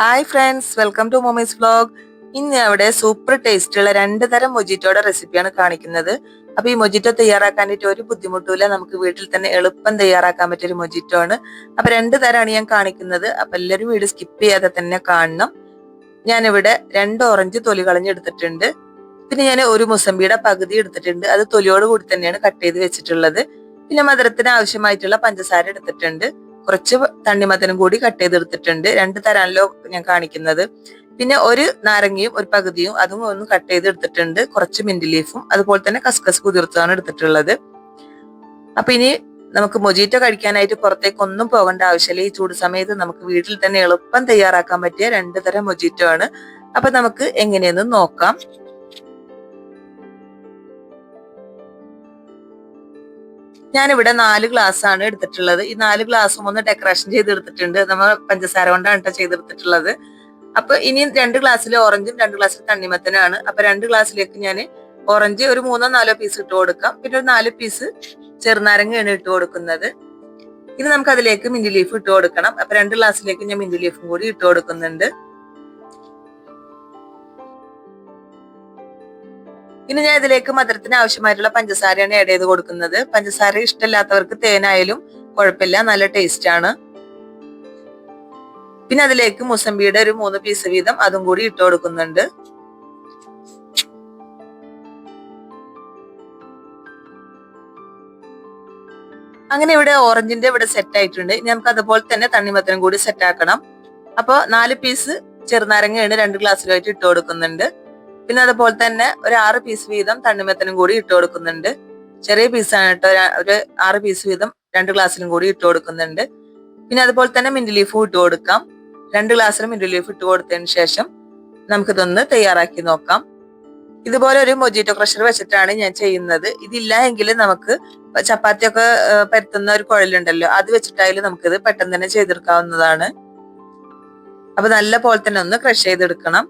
Hi friends welcome to mommy's vlog ഇന്ന് അവിടെ super ടേസ്റ്റുള്ള രണ്ട് തരം മൊജിറ്റോയുടെ റെസിപ്പിയാണ് കാണിക്കുന്നത്. അപ്പൊ ഈ മൊജിറ്റോ തയ്യാറാക്കാനായിട്ട് ഒരു ബുദ്ധിമുട്ടുമില്ല. നമുക്ക് വീട്ടിൽ തന്നെ എളുപ്പം തയ്യാറാക്കാൻ പറ്റിയ ഒരു മൊജിറ്റോ ആണ്. അപ്പൊ രണ്ട് തരമാണ് ഞാൻ കാണിക്കുന്നത്. അപ്പൊ എല്ലാവരും വീഡിയോ സ്കിപ്പ് ചെയ്യാതെ തന്നെ കാണണം. ഞാനിവിടെ രണ്ട് ഓറഞ്ച് തൊലി കളഞ്ഞെടുത്തിട്ടുണ്ട്. പിന്നെ ഞാൻ ഒരു മുസമ്പിയുടെ പകുതി എടുത്തിട്ടുണ്ട്. അത് തൊലിയോട് കൂടി തന്നെയാണ് കട്ട് ചെയ്ത് വെച്ചിട്ടുള്ളത്. പിന്നെ മധുരത്തിന് ആവശ്യമായിട്ടുള്ള പഞ്ചസാര എടുത്തിട്ടുണ്ട്. കുറച്ച് തണ്ണിമത്തനും കൂടി കട്ട് ചെയ്തെടുത്തിട്ടുണ്ട്. രണ്ട് തരാനല്ലോ ഞാൻ കാണിക്കുന്നത്. പിന്നെ ഒരു നാരങ്ങയും ഒരു പകുതിയും അതും ഒന്ന് കട്ട് ചെയ്ത് എടുത്തിട്ടുണ്ട് കുറച്ച് മിന്റ് ലീഫും അതുപോലെ തന്നെ കസ്കസ് കുതിർത്താണ് എടുത്തിട്ടുള്ളത്. അപ്പൊ ഇനി നമുക്ക് മൊജീറ്റോ കഴിക്കാനായിട്ട് പുറത്തേക്ക് ഒന്നും പോകേണ്ട ആവശ്യമില്ല. ഈ ചൂട് സമയത്ത് നമുക്ക് വീട്ടിൽ തന്നെ എളുപ്പം തയ്യാറാക്കാൻ പറ്റിയ രണ്ട് തരം മൊജീറ്റോ ആണ്. അപ്പൊ നമുക്ക് എങ്ങനെയെന്ന് നോക്കാം. ഞാനിവിടെ നാല് ഗ്ലാസ് ആണ് എടുത്തിട്ടുള്ളത്. ഈ നാല് ഗ്ലാസ്സും ഒന്ന് ഡെക്കറേഷൻ ചെയ്തെടുത്തിട്ടുണ്ട്. നമ്മൾ പഞ്ചസാര കൊണ്ടാണ് കേട്ടോ ചെയ്തെടുത്തിട്ടുള്ളത്. അപ്പൊ ഇനി രണ്ട് ഗ്ലാസ്സിൽ ഓറഞ്ചും രണ്ട് ഗ്ലാസ്സിൽ തണ്ണിമത്തനാണ്. അപ്പൊ രണ്ട് ഗ്ലാസ്സിലേക്ക് ഞാൻ ഓറഞ്ച് ഒരു മൂന്നോ നാലോ പീസ് ഇട്ട് കൊടുക്കാം. പിന്നെ ഒരു നാല് പീസ് ചെറുനാരങ്ങയാണ് ഇട്ട് കൊടുക്കുന്നത്. ഇനി നമുക്ക് അതിലേക്ക് മിന്റ് ലീഫ് ഇട്ട് കൊടുക്കണം. അപ്പൊ രണ്ട് ഗ്ലാസ്സിലേക്ക് ഞാൻ മിന്റ് ലീഫും കൂടി ഇട്ട് കൊടുക്കുന്നുണ്ട്. ഇനി ഞാൻ ഇതിലേക്ക് മധുരത്തിന് ആവശ്യമായിട്ടുള്ള പഞ്ചസാരയാണ് ആഡ് ചെയ്ത് കൊടുക്കുന്നത്. പഞ്ചസാര ഇഷ്ടമില്ലാത്തവർക്ക് തേനായാലും കുഴപ്പമില്ല നല്ല ടേസ്റ്റ് ആണ്. പിന്നെ അതിലേക്ക് മുസമ്പിയുടെ ഒരു മൂന്ന് പീസ് വീതം അതും കൂടി ഇട്ട് കൊടുക്കുന്നുണ്ട്. അങ്ങനെ ഇവിടെ ഓറഞ്ചിന്റെ ഇവിടെ സെറ്റ് ആയിട്ടുണ്ട്. ഇനി നമുക്ക് അതുപോലെ തന്നെ തണ്ണിമത്തനും കൂടി സെറ്റ് ആക്കണം. അപ്പൊ നാല് പീസ് ചെറുനാരങ്ങയാണ് രണ്ട് ഗ്ലാസ്സിലായിട്ട് ഇട്ട് കൊടുക്കുന്നുണ്ട്. പിന്നെ അതുപോലെ തന്നെ ഒരു ആറ് പീസ് വീതം തണ്ണിമത്തനും കൂടി ഇട്ട് കൊടുക്കുന്നുണ്ട്. ചെറിയ പീസാണ് കേട്ടോ. ഒരു ആറ് പീസ് വീതം രണ്ട് ഗ്ലാസ്സിലും കൂടി ഇട്ട് കൊടുക്കുന്നുണ്ട്. പിന്നെ അതുപോലെ തന്നെ മിന്റ് ലീഫും ഇട്ട് കൊടുക്കാം. രണ്ട് ഗ്ലാസ്സിലും മിന്റ് ലീഫ് ഇട്ട് കൊടുത്തതിന് ശേഷം നമുക്കിതൊന്ന് തയ്യാറാക്കി നോക്കാം. ഇതുപോലെ ഒരു മൊജീറ്റോ ക്രഷർ വെച്ചിട്ടാണ് ഞാൻ ചെയ്യുന്നത്. ഇതില്ല എങ്കിൽ നമുക്ക് ചപ്പാത്തിയൊക്കെ പരത്തുന്ന ഒരു കുഴലുണ്ടല്ലോ അത് വെച്ചിട്ടായാലും നമുക്കിത് പെട്ടെന്ന് തന്നെ ചെയ്തെടുക്കാവുന്നതാണ്. അപ്പൊ നല്ല പോലെ തന്നെ ഒന്ന് ക്രഷ് ചെയ്തെടുക്കണം.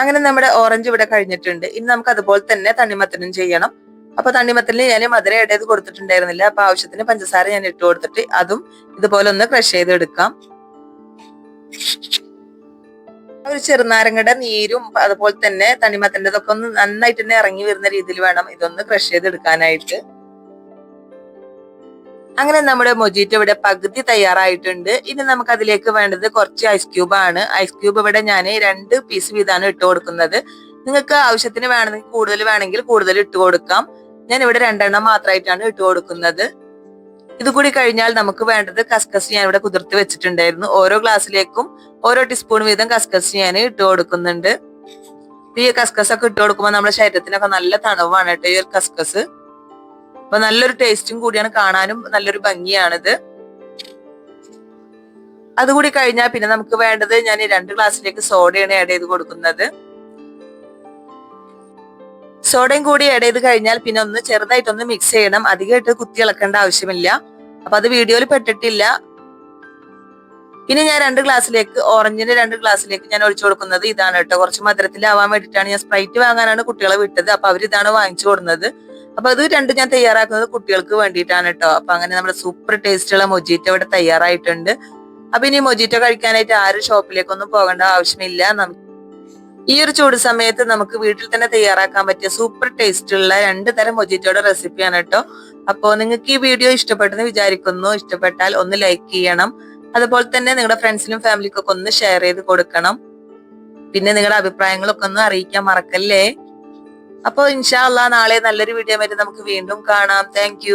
അങ്ങനെ നമ്മുടെ ഓറഞ്ച് ഇവിടെ കഴിഞ്ഞിട്ടുണ്ട്. ഇനി നമുക്ക് അതുപോലെ തന്നെ തണ്ണിമത്തനും ചെയ്യണം. അപ്പൊ തണ്ണിമത്തലിന് ഞാൻ മധുര ഇടയത് കൊടുത്തിട്ടുണ്ടായിരുന്നില്ല. അപ്പൊ ആവശ്യത്തിന് പഞ്ചസാര ഞാൻ ഇട്ട് കൊടുത്തിട്ട് അതും ഇതുപോലെ ഒന്ന് ക്രഷ് ചെയ്തെടുക്കാം. ഒരു ചെറുനാരങ്ങയുടെ നീരും അതുപോലെ തന്നെ തണ്ണിമത്തന്റെതൊക്കെ ഒന്ന് നന്നായിട്ട് തന്നെ ഇറങ്ങി വരുന്ന രീതിയിൽ വേണം ഇതൊന്ന് ക്രഷ് ചെയ്തെടുക്കാനായിട്ട്. അങ്ങനെ നമ്മുടെ മൊജീറ്റോ ഇവിടെ പകുതി തയ്യാറായിട്ടുണ്ട്. ഇനി നമുക്ക് അതിലേക്ക് വേണ്ടത് കുറച്ച് ഐസ് ക്യൂബ് ആണ്. ഐസ് ക്യൂബ് ഇവിടെ ഞാൻ രണ്ട് പീസ് വീതമാണ് ഇട്ട് കൊടുക്കുന്നത്. നിങ്ങൾക്ക് ആവശ്യത്തിന് വേണമെങ്കിൽ കൂടുതൽ വേണമെങ്കിൽ കൂടുതൽ ഇട്ട് കൊടുക്കാം. ഞാൻ ഇവിടെ രണ്ടെണ്ണം മാത്രമായിട്ടാണ് ഇട്ട് കൊടുക്കുന്നത്. ഇതുകൂടി കഴിഞ്ഞാൽ നമുക്ക് വേണ്ടത് കസ്കസ് ഞാൻ ഇവിടെ കുതിർത്ത് വെച്ചിട്ടുണ്ടായിരുന്നു. ഓരോ ഗ്ലാസ്സിലേക്കും ഓരോ ടീസ്പൂൺ വീതം കസ്കസ് ഞാൻ ഇട്ട് കൊടുക്കുന്നുണ്ട്. ഈ കസ്കസ് ഒക്കെ ഇട്ട് കൊടുക്കുമ്പോൾ നമ്മുടെ ശരീരത്തിനൊക്കെ നല്ല തണുവാണ് കേട്ടോ ഈ ഒരു കസ്കസ് അപ്പൊ നല്ലൊരു ടേസ്റ്റും കൂടിയാണ് കാണാനും നല്ലൊരു ഭംഗിയാണിത്. അതുകൂടി കഴിഞ്ഞാൽ പിന്നെ നമുക്ക് വേണ്ടത് ഞാൻ രണ്ട് ഗ്ലാസ്സിലേക്ക് സോഡയാണ് ആഡ് ചെയ്ത് കൊടുക്കുന്നത്. സോഡയും കൂടി ആഡ് ചെയ്ത് കഴിഞ്ഞാൽ പിന്നെ ഒന്ന് ചെറുതായിട്ടൊന്ന് മിക്സ് ചെയ്യണം. അധികമായിട്ട് കുത്തി ഇളക്കേണ്ട ആവശ്യമില്ല. അപ്പൊ അത് വീഡിയോയിൽ പെട്ടിട്ടില്ല. ഇനി ഞാൻ രണ്ട് ഗ്ലാസ്സിലേക്ക് ഓറഞ്ചിന്റെ രണ്ട് ഗ്ലാസ്സിലേക്ക് ഞാൻ ഒഴിച്ചു കൊടുക്കുന്നത് ഇതാണ് കേട്ടോ. കുറച്ച് മധുരത്തിലാവാൻ വേണ്ടിയിട്ടാണ് ഞാൻ സ്പ്രൈറ്റ് വാങ്ങാനാണ് കുട്ടികളെ വിട്ടത്. അപ്പൊ അവർ ഇതാണ് വാങ്ങിച്ചു കൊടുക്കുന്നത് അപ്പൊ അത് രണ്ടും ഞാൻ തയ്യാറാക്കുന്നത് കുട്ടികൾക്ക് വേണ്ടിയിട്ടാണ് കേട്ടോ അപ്പൊ അങ്ങനെ നമ്മുടെ സൂപ്പർ ടേസ്റ്റുള്ള മൊജീറ്റോ ഇവിടെ തയ്യാറായിട്ടുണ്ട്. അപ്പൊ ഇനി മൊജീറ്റോ കഴിക്കാനായിട്ട് ആരും ഷോപ്പിലേക്കൊന്നും പോകേണ്ട ആവശ്യമില്ല. നമുക്ക് ഈ ഒരു ചൂട് സമയത്ത് നമുക്ക് വീട്ടിൽ തന്നെ തയ്യാറാക്കാൻ പറ്റിയ സൂപ്പർ ടേസ്റ്റ് ഉള്ള രണ്ട് തരം മൊജീറ്റോയുടെ റെസിപ്പിയാണ് കേട്ടോ അപ്പോൾ നിങ്ങൾക്ക് ഈ വീഡിയോ ഇഷ്ടപ്പെട്ടെന്ന് വിചാരിക്കുന്നു. ഇഷ്ടപ്പെട്ടാൽ ഒന്ന് ലൈക്ക് ചെയ്യണം. അതുപോലെ തന്നെ നിങ്ങളുടെ ഫ്രണ്ട്സിനും ഫാമിലിക്കൊക്കെ ഒന്ന് ഷെയർ ചെയ്ത് കൊടുക്കണം. പിന്നെ നിങ്ങളുടെ അഭിപ്രായങ്ങളൊക്കെ ഒന്ന് അറിയിക്കാൻ മറക്കല്ലേ? അപ്പോൾ ഇൻഷാ നാളെ നല്ലൊരു വീഡിയോ വരെ നമുക്ക് വീണ്ടും കാണാം. താങ്ക്